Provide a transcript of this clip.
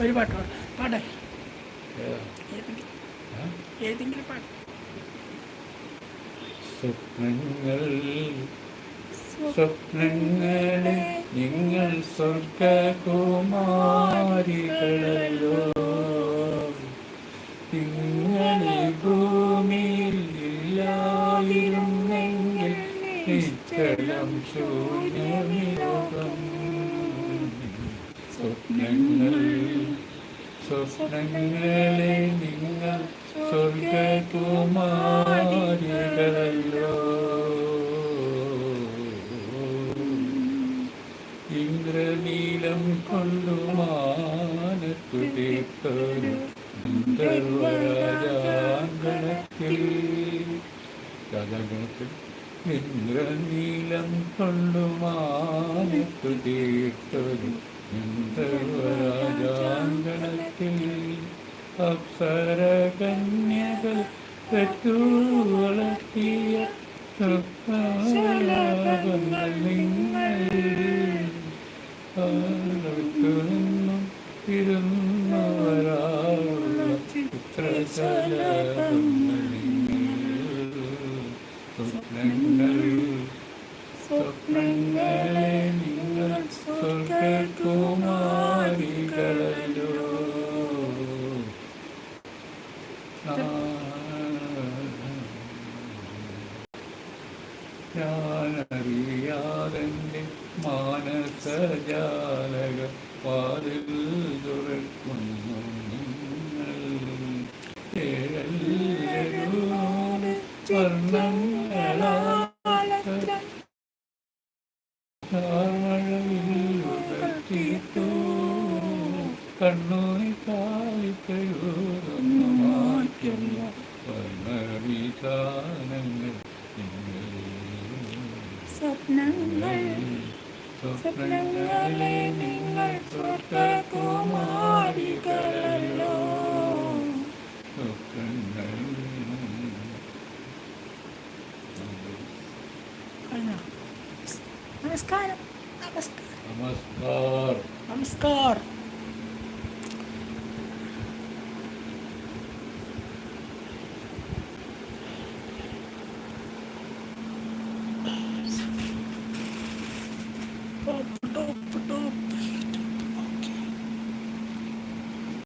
ഒരു പാട്ട് പാട്. പാടേ. ഏതാ? ഏതെങ്കിലും പാട്ട്. സ്വപ്നങ്ങൾ സ്വപ്നങ്ങളെ നിങ്ങൾ സ്വർഗകുമാരികളല്ലോ നിങ്ങളെ ഭൂമിയിൽ ഇല്ലാതിരുന്നെങ്കിൽ നിശ്ചലം ശൂന്യവിലോകം സ്വപ്നങ്ങൾ സ്വപ്നങ്ങളെ നിങ്ങൾ സ്വർഗകുമാരികളല്ലോ. ഇന്ദ്രനീലം കൊണ്ടുമാനത്തു തീർത്തൊരു ഗന്ധർവരാജാങ്കണത്തിൽ രാജാങ്കണത്തിൽ ഇന്ദ്രനീലം കൊണ്ടുമാനത്തു തീർത്തൊരു ഗന്ധർവരാജാങ്കണത്തിൽ അപ്സര കന്യകൾ വളർത്തിയ സ്വപ്നങ്ങൾ നിങ്ങൾ നിന്നും ഇരുന്നവരാളുള്ള സ്വപ്നങ്ങൾ സ്വപ്നങ്ങളെ സ്വർഗകുമാരികളല്ലോ ഞാനറിയാതെന്റെ മാനസജാലക വാതിൽ തുറക്കുന്നു നിങ്ങൾ. കണ്ണൂരി കാലിക്കഴുതുന്നു മാറ്റുന്ന വർണവിധാനങ്ങൾ സ്വപ്നങ്ങൾ സ്വപ്നങ്ങളെ നിങ്ങൾ സ്വർഗകുമാരികളല്ലോ കഴിഞ്ഞോ നമസ്കാരം. നമസ്കാരം. നമസ്കാർ നമസ്കാരം. Thank you.